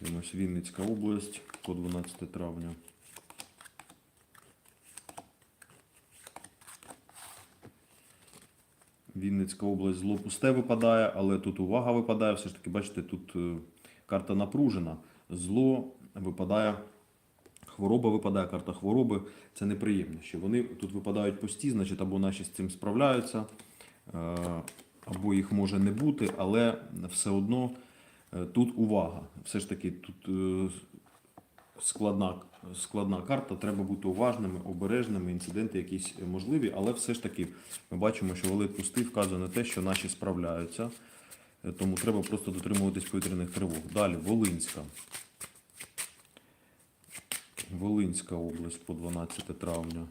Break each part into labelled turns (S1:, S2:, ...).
S1: Дивимось, Вінницька область по 12 травня. Вінницька область зло пусте випадає, але тут увага випадає. Все ж таки, бачите, тут е, карта напружена. Зло випадає, хвороба випадає, карта хвороби. Це неприємно. Що вони тут випадають пусті, значить, або наші з цим справляються, е, або їх може не бути, але все одно тут увага. Все ж таки, тут е, складна, складна карта, треба бути уважними, обережними, інциденти якісь можливі, але все ж таки ми бачимо, що велик пустий вказує на те, що наші справляються, Е, тому треба просто дотримуватись повітряних тривог. Далі, Волинська. Волинська область по 12 травня.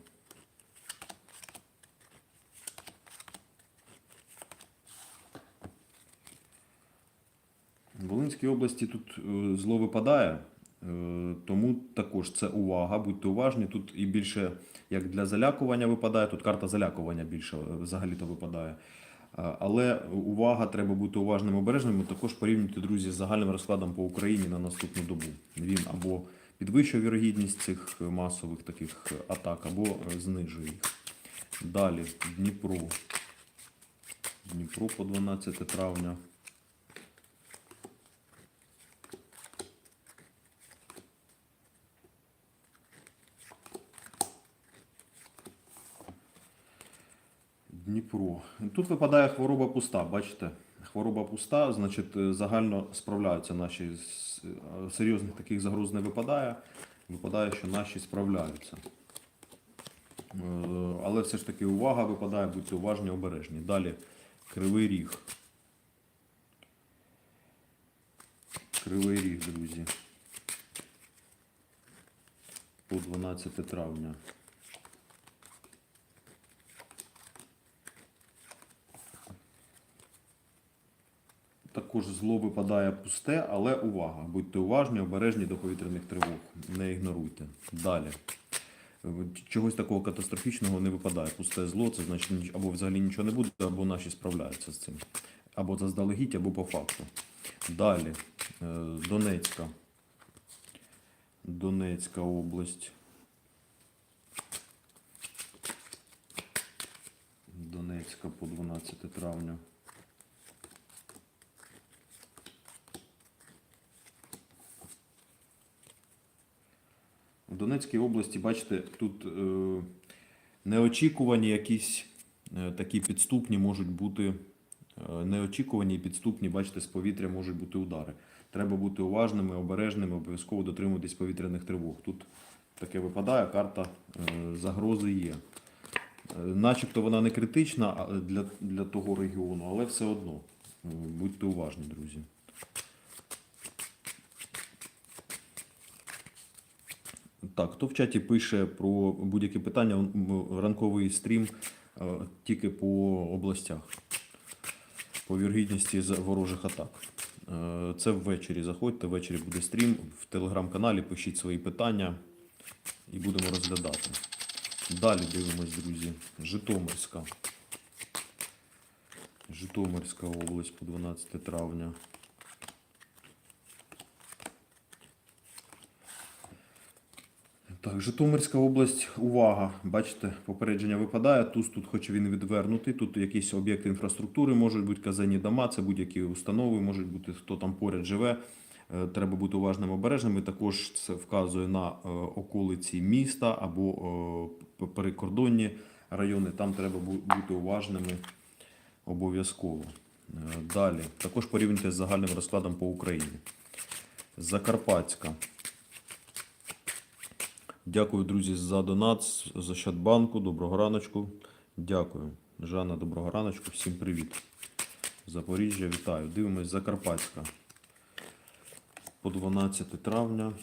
S1: В Волинській області тут е, зло випадає, е, тому також це увага, будьте уважні. Тут і більше як для залякування випадає, тут карта залякування більше е, взагалі-то випадає. Але увага, треба бути уважним обережним. Також порівнюйте, друзі, з загальним розкладом по Україні на наступну добу. Він або підвищує вірогідність цих масових таких атак, або знижує їх. Далі Дніпро. Дніпро по 12 травня. Дніпро. Тут випадає хвороба пуста, бачите? Хвороба пуста, значить, е, загально справляються наші е, серйозних таких загроз не випадає. Випадає, що наші справляються. Е, Але все ж таки увага випадає, будьте уважні, обережні. Далі Кривий Ріг. Кривий Ріг, друзі. По 12 травня. Також зло випадає пусте, але увага. Будьте уважні, обережні до повітряних тривог. Не ігноруйте. Далі. Чогось такого катастрофічного не випадає. Пусте зло, це значить або взагалі нічого не буде, або наші справляються з цим. Або заздалегідь, або по факту. Далі. Е, Донецька. Донецька область. Донецька по 12 травня. В Донецькій області, бачите, тут е, неочікувані якісь е, такі підступні можуть бути. е, Неочікувані і підступні, бачите, з повітря можуть бути удари. Треба бути уважними, обережними, обов'язково дотримуватись повітряних тривог. Тут таке випадає, карта загрози є. Начебто вона не критична для, для того регіону, але все одно. Будьте уважні, друзі. Так, хто в чаті пише про будь-які питання, ранковий стрім е, тільки по областях, по віргідності ворожих атак. Е, Це ввечері заходьте, ввечері буде стрім. В телеграм-каналі пишіть свої питання і будемо розглядати. Далі дивимось, друзі. Житомирська. Житомирська область по 12 травня. Так, Житомирська область, увага. Бачите, попередження випадає. Туз тут, хоч він відвернутий, тут якісь об'єкти інфраструктури можуть бути казенні дома, це будь-які установи, можуть бути, хто там поряд живе. Е, Треба бути уважним обережним. І також це вказує на е, околиці міста або е, прикордонні райони. Там треба бути уважними обов'язково. Далі. Також порівняйте з загальним розкладом по Україні. Закарпатська. Дякую, друзі, за донат з з Ощадбанку. Доброго раночку. Дякую. Жанна, доброго раночку. Всім привіт. Запоріжжя, вітаю. Дивимось Закарпатська. По 12 травня.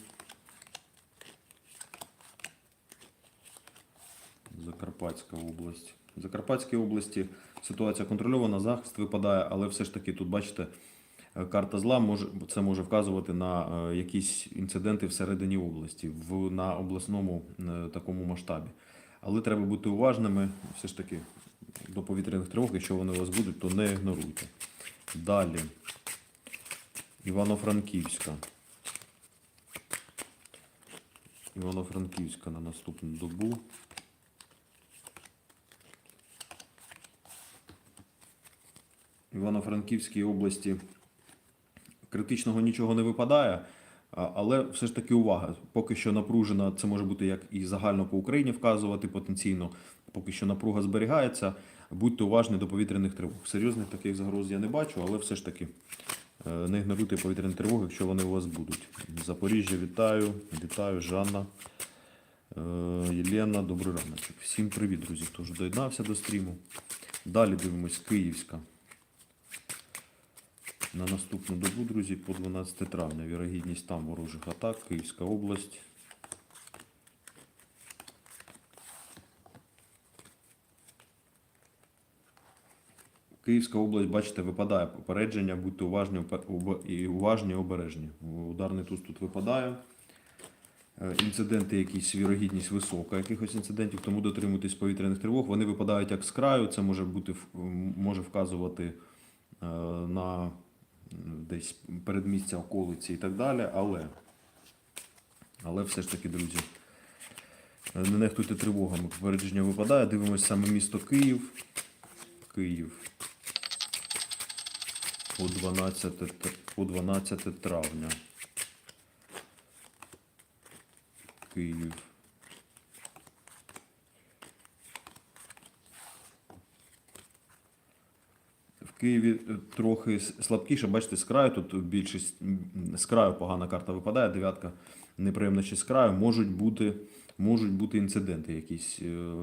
S1: Закарпатська область. В Закарпатській області ситуація контрольована, захист випадає, але все ж таки тут, бачите, карта зла може це може вказувати на е, якісь інциденти всередині області, в на обласному е, такому масштабі. Але треба бути уважними, все ж таки, до повітряних тривог, якщо вони у вас будуть, то не ігноруйте. Далі. Івано-Франківська. Івано-Франківська на наступну добу. Івано-Франківській області критичного нічого не випадає, але все ж таки увага. Поки що напружена, це може бути як і загально по Україні вказувати потенційно. Поки що напруга зберігається. Будьте уважні до повітряних тривог. Серйозних таких загроз я не бачу, але все ж таки е, не ігноруйте повітряні тривоги, якщо вони у вас будуть. Запоріжжя, вітаю, вітаю, Жанна. Е, Єлена, добрий раночок. Всім привіт, друзі, хто вже доєднався до стріму. Далі дивимось Київська. На наступну добу, друзі, по 12 травня. Вірогідність там ворожих атак, Київська область. Київська область, бачите, випадає попередження, будьте уважні і уважні обережні. Ударний туз тут випадає. Е, Інциденти, якісь вірогідність висока, якихось інцидентів, тому дотримуйтесь повітряних тривог. Вони випадають як з краю, це може бути може вказувати е, на десь передмістя околиці і так далі. Але, але все ж таки, друзі, не нехтуйте тривогами. Попередження випадає. Дивимося саме місто Київ. Київ. По 12, по 12 травня. Київ. В Києві е, трохи слабкіше, бачите, з краю тут більшість з краю погана карта випадає, дев'ятка неприємна ще з краю. Можуть бути, можуть бути інциденти якісь. Е,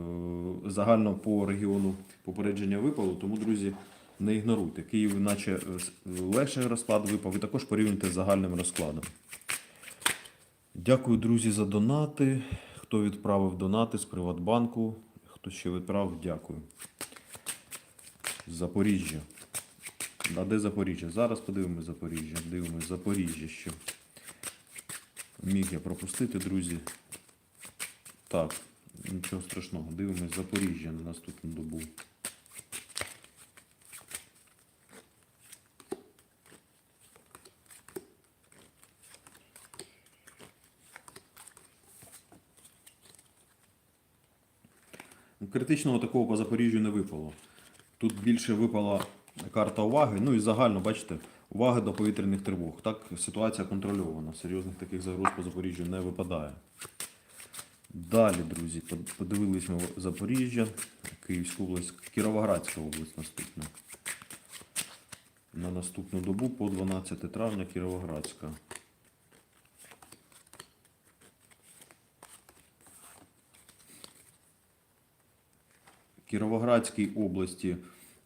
S1: Загально по регіону попередження випало, тому, друзі, не ігноруйте. Київ, наче е, легший розклад випав, ви також порівнюйте з загальним розкладом. Дякую, друзі, за донати. Хто відправив донати з Приватбанку, хто ще відправив, дякую. Запоріжжя. А де Запоріжжя? Зараз подивимось Запоріжжя. Дивимось Запоріжжя ще. Міг я пропустити, друзі. Так, нічого страшного. Дивимось Запоріжжя на наступну добу. Критичного такого по Запоріжжю не випало. Тут більше випала карта уваги. Ну і загально, бачите, уваги до повітряних тривог. Так, ситуація контрольована. Серйозних таких загроз по Запоріжжю не випадає. Далі, друзі, под- подивились ми Запоріжжя, Київську область, Кіровоградська область наступна. На наступну добу по 12 травня Кіровоградська. Кіровоградській області.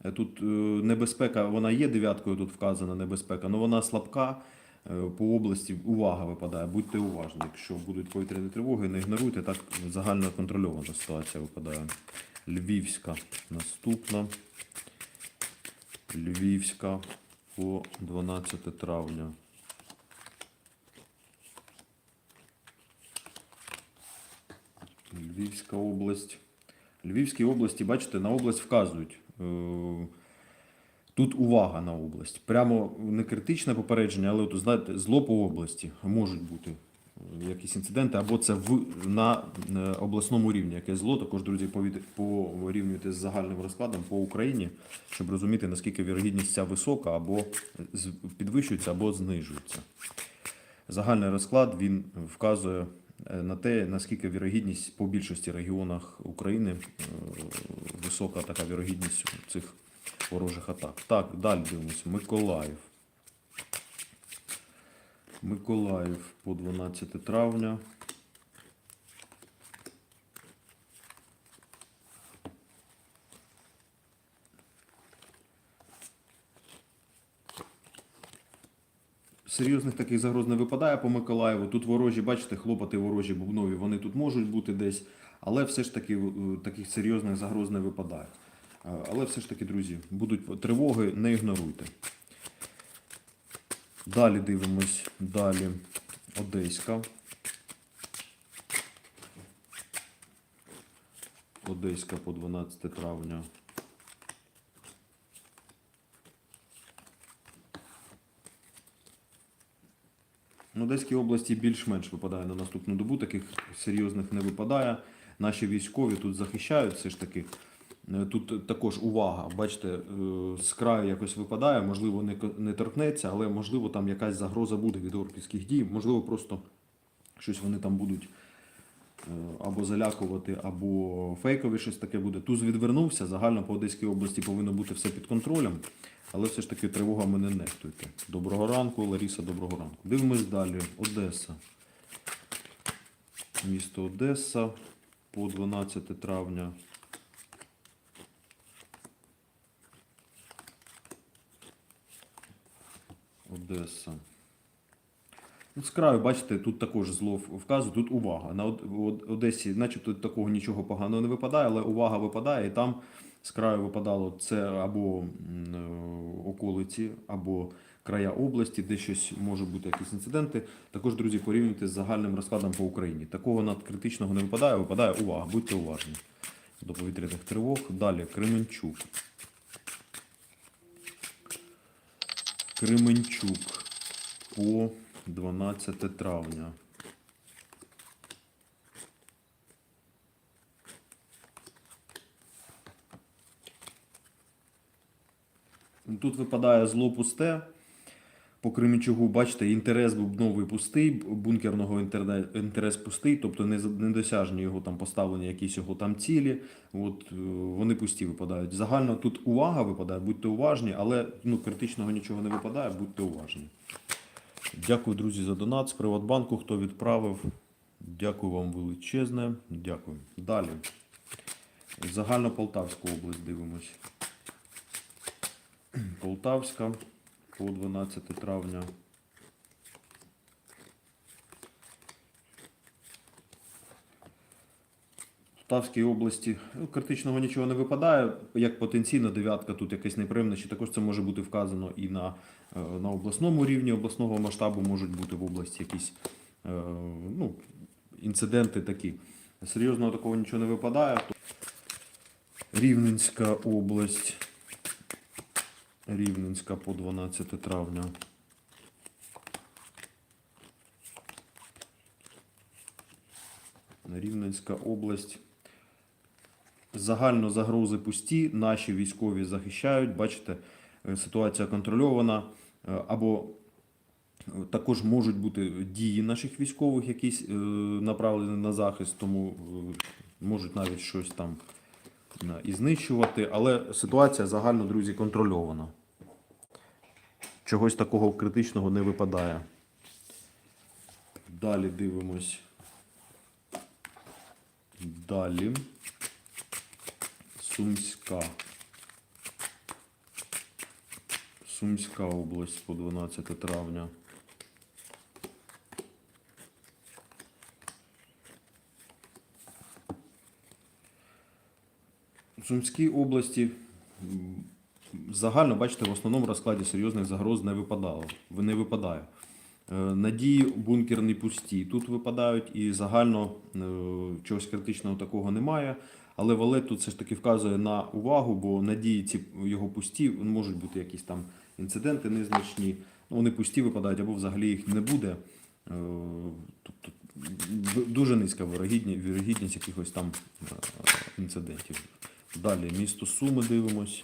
S1: Е, Тут е, небезпека, вона є дев'яткою, тут вказана небезпека, але вона слабка. Е, По області увага випадає. Будьте уважні. Якщо будуть повітряні тривоги, не ігноруйте, так загально контрольована ситуація випадає. Львівська наступна. Львівська по 12 травня. Львівська область. Львівській області, бачите, на область вказують. Е, Тут увага на область. Прямо не критичне попередження, але от, знаєте, зло по області можуть бути е, якісь інциденти, або це в, на е, обласному рівні. Яке зло, також, друзі, порівнюйте з загальним розкладом по Україні, щоб розуміти, наскільки вірогідність ця висока, або підвищується, або знижується. Загальний розклад він вказує на те, наскільки вірогідність по більшості регіонах України е, висока така вірогідність цих ворожих атак. Так, далі дивимося. Миколаїв. Миколаїв по 12 травня. Серйозних таких загроз не випадає по Миколаєву. Тут ворожі, бачите, хлопати ворожі бубнові, вони тут можуть бути десь, але все ж таки е, таких серйозних загроз не випадає. Але все ж таки, друзі, будуть тривоги, не ігноруйте. Далі дивимось, далі Одеська. Одеська по 12 травня. В Одеській області більш-менш випадає на наступну добу, таких серйозних не випадає. Наші військові тут захищають все ж таки. Е, Тут також увага, бачите, е, з краю якось випадає, можливо, не, не торкнеться, але можливо там якась загроза буде від орківських дій, можливо, просто щось вони там будуть або залякувати, або фейкові щось таке буде. Туз відвернувся, загально по Одеській області повинно бути все під контролем, але все ж таки тривогами не нехтуйте. Доброго ранку, Ларіса, доброго ранку. Дивимось далі. Одеса. Місто Одеса по 12 травня. Одеса. Ну, З краю, бачите, тут також зло вказує, тут увага. На Одесі, начебто такого нічого поганого не випадає, але увага випадає, і там з краю випадало це або е, околиці, або края області, де щось може бути якісь інциденти. Також, друзі, порівнюйте з загальним розкладом по Україні. Такого надкритичного не випадає, випадає увага, будьте уважні до повітряних тривог. Далі Кременчук. Кременчук по 12 травня. Тут випадає зло пусте. По Кременчугу, бачите, інтерес був новий пустий, бункерного інтерес пустий, тобто недосяжні його там поставлені якісь його там цілі. От е, вони пусті випадають. Загально тут увага випадає, будьте уважні, але ну, критичного нічого не випадає, будьте уважні. Дякую, друзі, за донат з Приватбанку, хто відправив. Дякую вам величезне. Дякую. Далі. Загально Полтавську область дивимось. Полтавська по 12 травня. В Полтавській області ну, критичного нічого не випадає. Як потенційно дев'ятка тут якась неприємна, чи також це може бути вказано і на, е, на обласному рівні обласного масштабу можуть бути в області якісь е, ну, інциденти такі. Серйозного такого нічого не випадає. Рівненська область. Рівненська по 12 травня. Рівненська область. Загально загрози пусті, наші військові захищають. Бачите, е, ситуація контрольована. Е, Або е, також можуть бути дії наших військових, якісь направлені на захист, тому можуть навіть щось там і знищувати. Але ситуація загально, друзі, контрольована. Чогось такого критичного не випадає. Далі дивимось. Далі. Сумська. Сумська область по 12 травня. В Сумській області загально, бачите, в основному розкладі серйозних загроз не випадало. Не випадає. Е, Надії бункерні пусті. Тут випадають і загально е, чогось критичного такого немає. Але Валет тут все ж таки вказує на увагу, бо надії ці його пусті, можуть бути якісь там інциденти незначні. Ну, вони пусті випадають, або взагалі їх не буде. Е, Тобто дуже низька вірогідність якихось там е, інцидентів. Далі місто Суми дивимось.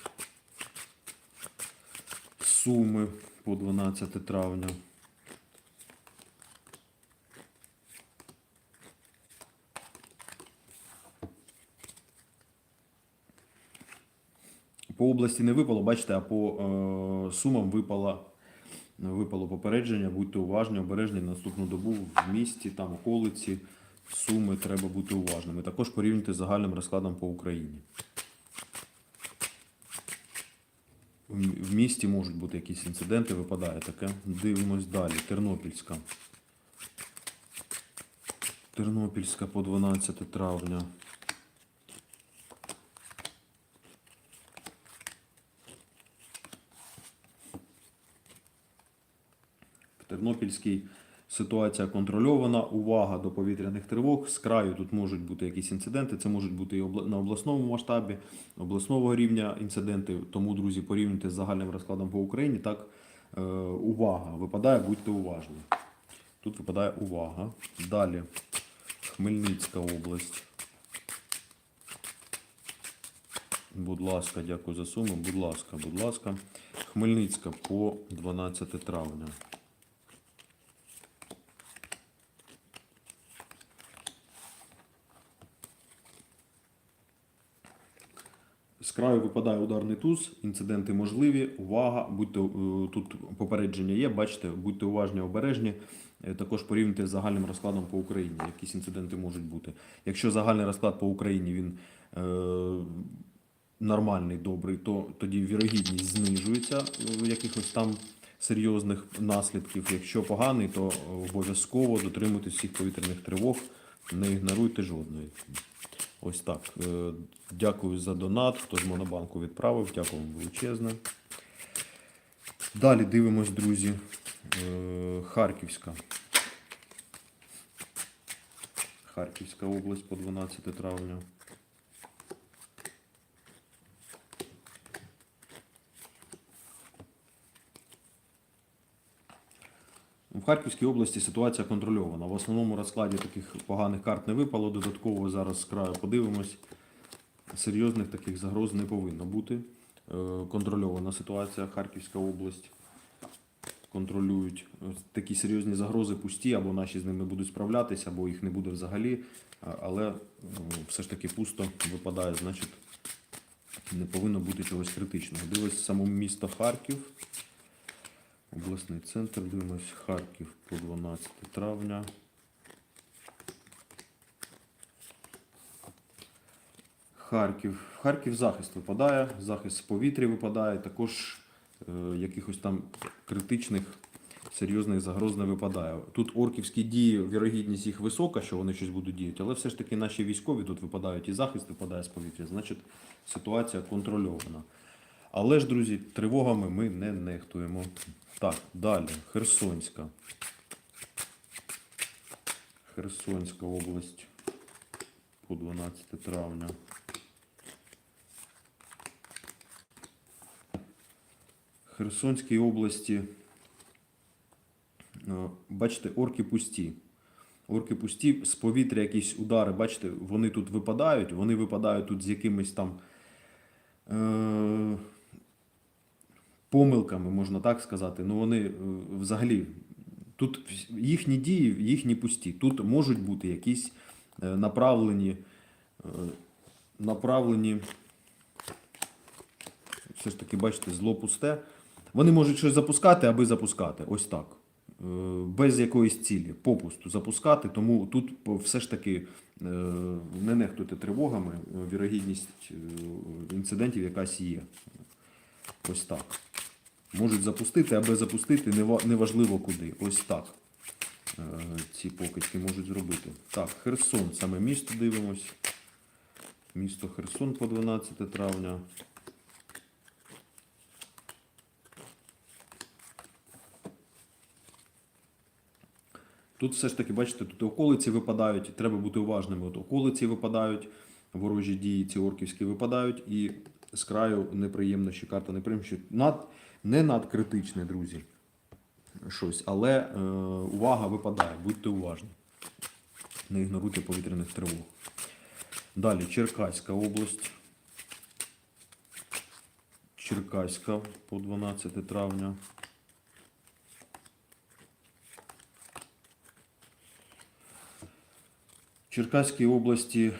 S1: Суми по 12 травня. По області не випало, бачите, а по е, сумам випало, випало попередження. Будьте уважні, обережні на наступну добу в місті, там околиці, суми, треба бути уважними. Також порівняйте з загальним розкладом по Україні. В місті можуть бути якісь інциденти, випадає таке. Дивимось далі. Тернопільська. Тернопільська по 12 травня. Тернопільській ситуація контрольована. Увага до повітряних тривог. З краю тут можуть бути якісь інциденти. Це можуть бути і на обласному масштабі, обласного рівня інциденти. Тому, друзі, порівнюйте з загальним розкладом по Україні. Так, е, увага випадає, будьте уважні. Тут випадає увага. Далі Хмельницька область. Будь ласка, дякую за суму. Будь ласка, будь ласка. Хмельницька по 12 травня. Краю випадає ударний туз, інциденти можливі. Увага, будьте е, тут попередження є. Бачите, будьте уважні, обережні. Е, Також порівняйте з загальним розкладом по Україні. Якісь інциденти можуть бути. Якщо загальний розклад по Україні він е, нормальний, добрий, то тоді вірогідність знижується е, якихось там серйозних наслідків. Якщо поганий, то обов'язково дотримуйтесь всіх повітряних тривог, не ігноруйте жодної. Ось так. Е, Дякую за донат. Хто з Монобанку відправив. Дякую вам величезне. Далі дивимось, друзі. Е, Харківська. Харківська область по 12 травня. В Харківській області ситуація контрольована. В основному розкладі таких поганих карт не випало. Додатково зараз з краю подивимось. Серйозних таких загроз не повинно бути. Е, Контрольована ситуація Харківська область. Контролюють такі серйозні загрози пусті, або наші з ними будуть справлятися, або їх не буде взагалі. Але е, все ж таки пусто випадає, значить не повинно бути чогось критичного. Дивись само місто Харків. Обласний центр, дивимось Харків по 12 травня. Харків. Харків захист випадає, захист з повітря випадає, також е, якихось там критичних серйозних загроз не випадає. Тут орківські дії, вірогідність їх висока, що вони щось будуть діяти, але все ж таки наші військові тут випадають і захист випадає з повітря, значить ситуація контрольована. Але ж, друзі, тривогами ми не нехтуємо. Так, далі. Херсонська. Херсонська область по 12 травня. Херсонській області. е, Бачите, орки пусті. Орки пусті, з повітря якісь удари, бачите, вони тут випадають, вони випадають тут з якимись там помилками, можна так сказати. Ну вони е, взагалі тут їхні дії, їхні пусті. Тут можуть бути якісь е, направлені, е, направлені, все ж таки, бачите, зло пусте. Вони можуть щось запускати, аби запускати. Ось так. Без якоїсь цілі, попусту запускати. Тому тут все ж таки не нехтуйте тривогами, вірогідність інцидентів якась є. Ось так. Можуть запустити, аби запустити, неважливо куди. Ось так. Е, Ці покидьки можуть зробити. Так, Херсон, саме місто дивимось. Місто Херсон по 12 травня. Тут все ж таки, бачите, тут околиці випадають, треба бути уважними. От околиці випадають, ворожі дії, ці орківські випадають, і з краю неприємно, що карта неприємна, над, не надкритичне, друзі. Щось, але е, увага випадає, будьте уважні. Не ігноруйте повітряних тривог. Далі Черкаська область. Черкаська по 12 травня. В Черкаській області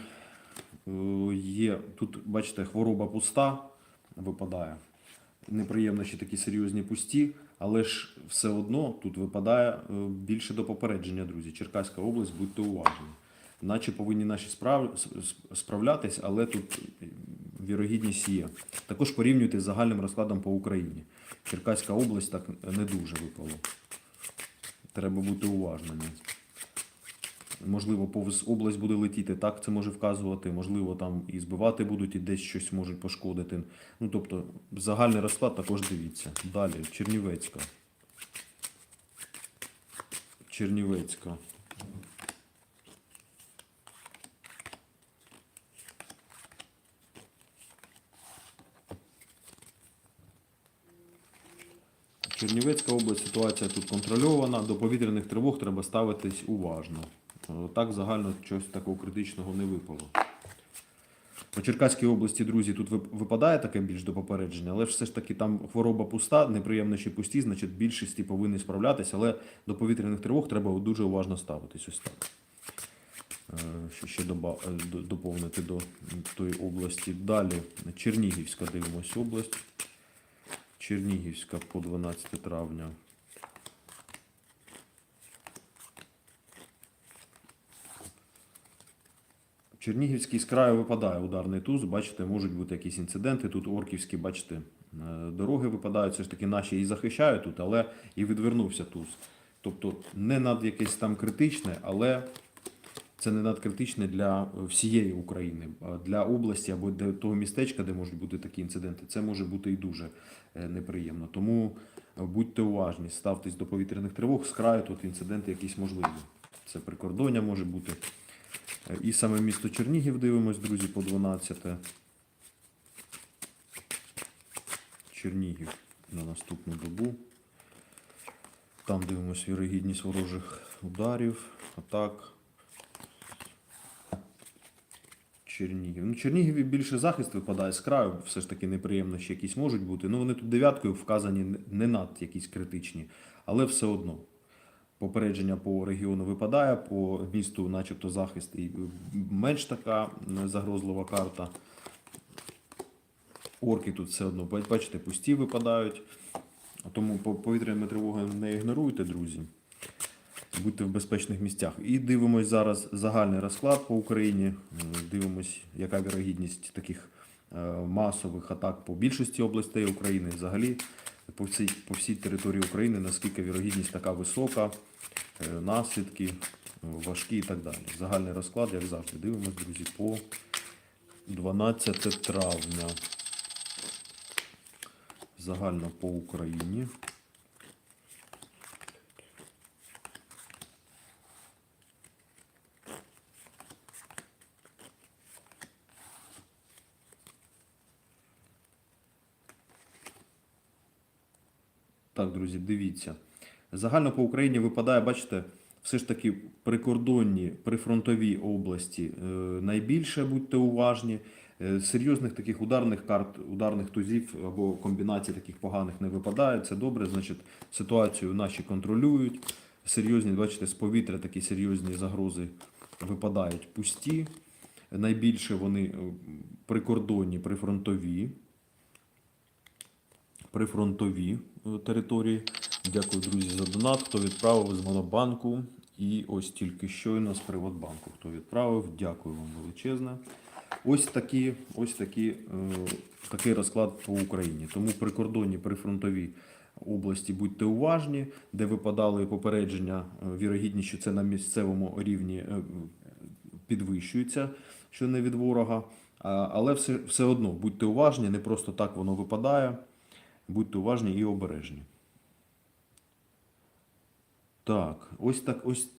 S1: е, є, тут, бачите, хвороба пуста випадає. Неприємно ще такі серйозні пусті, але ж все одно тут випадає е, більше до попередження, друзі. Черкаська область, будьте уважні. Наче повинні наші справ... справлятись, але тут е, вірогідність є. Також порівнюйте з загальним розкладом по Україні. Черкаська область так не дуже випало. Треба бути уважними. Можливо, повз область буде летіти, так це може вказувати, можливо, там і збивати будуть, і десь щось можуть пошкодити. Ну, тобто, загальний розклад також дивіться. Далі, Чернівецька. Чернівецька. Чернівецька область, ситуація тут контрольована. До повітряних тривог треба ставитись уважно. Е, Так загально щось такого критичного не випало. По Черкаській області, друзі, тут випадає таке більш до попередження, але все ж таки там хвороба пуста, неприємнощі пусті, значить більшості повинні справлятися, але до повітряних тривог треба дуже уважно ставитись. Ось так. Е, Що ще доба- е, до- доповнити до тої області. Далі Чернігівська дивимось область. Чернігівська по 12 травня. Чернігівський з краю випадає ударний туз. Бачите, можуть бути якісь інциденти. Тут орківські, бачите, е, дороги випадають. Все ж таки наші і захищають тут, але і відвернувся туз. Тобто не над якесь там критичне, але це не надкритичне для всієї України, для області або для того містечка, де можуть бути такі інциденти. Це може бути і дуже е, неприємно. Тому е, будьте уважні, ставтесь до повітряних тривог. З краю тут інциденти якісь можливі. Це прикордоння може бути. І саме місто Чернігів дивимось, друзі, по 12. Чернігів на наступну добу. Там дивимось вірогідність ворожих ударів, атак. Чернігів. Ну, Чернігіві більше захист випадає з краю, все ж таки неприємно ще якісь можуть бути. Ну, вони тут дев'яткою вказані не над якісь критичні, але все одно. Попередження по регіону випадає, по місту, начебто, захист і менш така е, загрозлива карта. Орки тут все одно, бачите, пусті випадають. Тому по- повітряними тривогами не ігноруйте, друзі. Будьте в безпечних місцях. І дивимось зараз загальний розклад по Україні. Е, Дивимось, яка вірогідність таких е, масових атак по більшості областей України. Взагалі по всій, по всій території України, наскільки вірогідність така висока, е, наслідки е, важкі і так далі. Загальний розклад, як завжди, дивимось, друзі, по 12 травня. Загально по Україні. Так, друзі, дивіться. Загально по Україні випадає, бачите, все ж таки прикордонні, прифронтові області е, найбільше, будьте уважні. Е, Серйозних таких ударних карт, ударних тузів або комбінацій таких поганих не випадає. Це добре. Значить, ситуацію наші контролюють. Серйозні, бачите, з повітря такі серйозні загрози випадають пусті. Найбільше вони е, прикордонні, прифронтові прифронтові території. Дякую, друзі, за донат. Хто відправив з Монобанку. І ось тільки щойно з Приватбанку. Хто відправив, дякую вам величезне. Ось такі, ось такі, е, такий розклад по Україні. Тому прикордонні прифронтові області будьте уважні, де випадали попередження, е, вірогідність, що це на місцевому рівні е, підвищується, що не від ворога. Але все, все одно будьте уважні, не просто так воно випадає. Будьте уважні і обережні. Так, ось так, ось